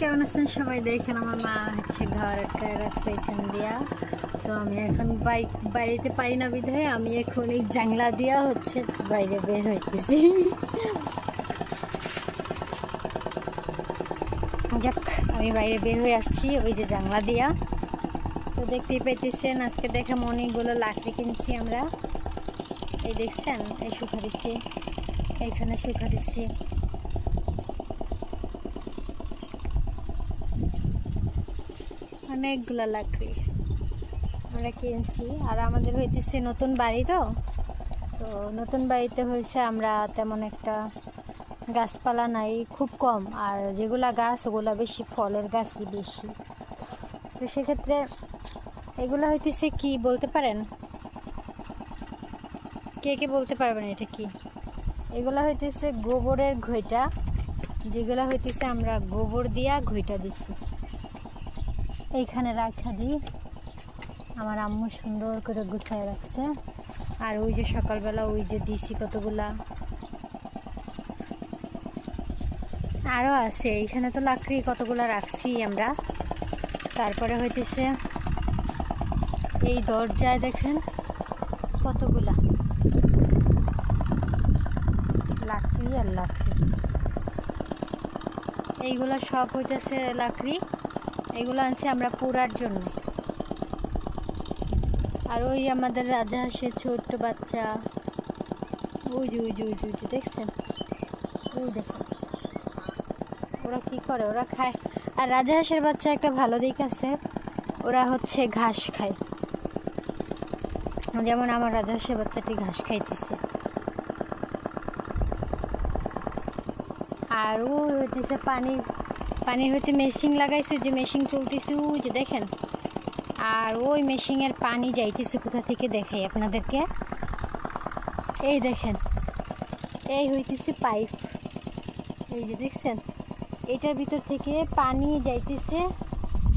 কেমন আছেন সবাই? দেখেন আমার মা হচ্ছে ঘর আটকায় রাখছে এখান দিয়া। তো আমি এখন বাইক বাড়িতে পাই না বিধায় আমি এখন এই জাংলা দিয়া হচ্ছে বাইরে বের হইতেছি। যাক, আমি বাইরে বের হয়ে আসছি ওই যে জাংলা দিয়া। তো দেখতেই পাইতেছেন, আজকে দেখে অনেকগুলো লাকড়ি কিনছি আমরা। এই দেখছেন? এই শুকা দিচ্ছি এইখানে শুকা দিচ্ছি অনেকগুলো লাকড়ি আমরা কিনছি। আর আমাদের হইতেছে নতুন বাড়ি তো। তো নতুন বাড়িতে হয়েছে আমরা তেমন একটা গাছপালা নাই, খুব কম। আর যেগুলা গাছ, ওগুলা বেশি, ফলের গাছই বেশি। তো সেক্ষেত্রে এগুলো হইতেছে কি বলতে পারেন? কে কে বলতে পারবেন এটা কি? এগুলা হইতেছে গোবরের ঘইটা যেগুলা হইতেছে আমরা গোবর দিয়া ঘইটা দিছি। এইখানে রাখা দিই আমার আম্মু সুন্দর করে গুছায় রাখছে। আর ওই যে সকালবেলা ওই যে দিছি কতগুলা। আরও আছে। এইখানে তো লাকড়ি কতগুলা রাখছি আমরা। তারপরে হইতেছে এই দরজায় দেখেন কতগুলা। লাকড়ি আর লাকড়ি। এইগুলো সব হইতেছে লাকড়ি। এগুলো আনছি আমরা পুরার জন্য। আর ওই আমাদের রাজাহাঁসের ছোট্ট বাচ্চা। ওই যে ওই যে দেখছেন? ওই দেখো। ওরা কি করে? ওরা খায়। আর রাজাহাঁসের বাচ্চা একটা ভালো দিক আছে। ওরা হচ্ছে ঘাস খায়। যেমন আমার রাজাহাঁসের বাচ্চাটি ঘাস খাইতেছে। আর ও হইতেছে পানি পানি হইতে মেশিন লাগাইছে, যে মেশিন চলতেছে যে দেখেন। আর ওই মেশিনের পানি যাইতেছে কোথা থেকে দেখাই আপনাদেরকে? এই দেখেন, এই হইতেছে পাইপ এই যে দেখছেন, এটার ভিতর থেকে পানি যাইতেছে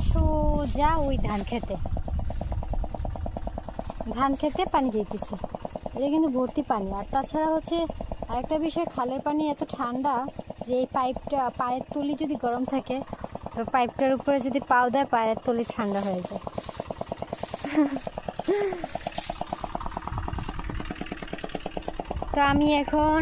সোজা ওই ধান খেতে। ধান খেতে পানি যাইতেছে। এটা কিন্তু ভর্তি পানি। আর তাছাড়া হচ্ছে আরেকটা বিষয়, খালের পানি এত ঠান্ডা যে এই পাইপটা, পায়ের তুলি যদি গরম থাকে, তো পাইপটার উপরে যদি পাও দেয় পায়ের তুলি ঠান্ডা হয়ে যায়। তো আমি এখন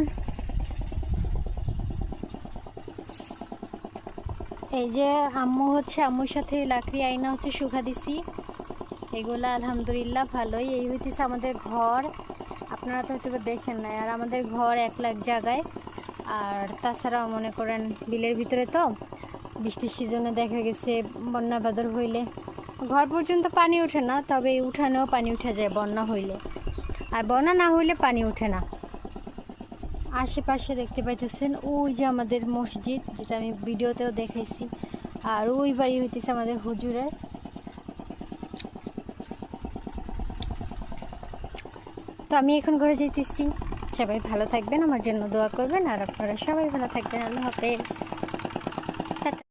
এই যে আম্মু হচ্ছে, আম্মুর সাথে লাকড়ি আইনা হচ্ছে শুকা দিছি। এগুলা আলহামদুলিল্লাহ ভালোই। এই হইতেছে আমাদের ঘর। আপনারা তো হয়তো দেখেন নাই, আর আমাদের ঘর এক লাখ জায়গায়। আর তাছাড়াও মনে করেন বিলের ভিতরে তো বৃষ্টির সিজনে দেখা গেছে বন্যা বাদর হইলে। ঘর পর্যন্ত পানি ওঠে না, তবে উঠানেও পানি উঠে যায় বন্যা হইলে। আর বন্যা না হইলে পানি ওঠে না। আশেপাশে দেখতে পাইতেছেন ওই যে আমাদের মসজিদ, যেটা আমি ভিডিওতেও দেখাইছি। আর ওই বাড়ি হইতেছে আমাদের হুজুরের। তো আমি এখন ঘরে যেতেছি সবাই ভালো থাকবেন আমার জন্য দোয়া করবেন আর আপনারা সবাই ভালো থাকবেন। আল্লাহ হাফেজ।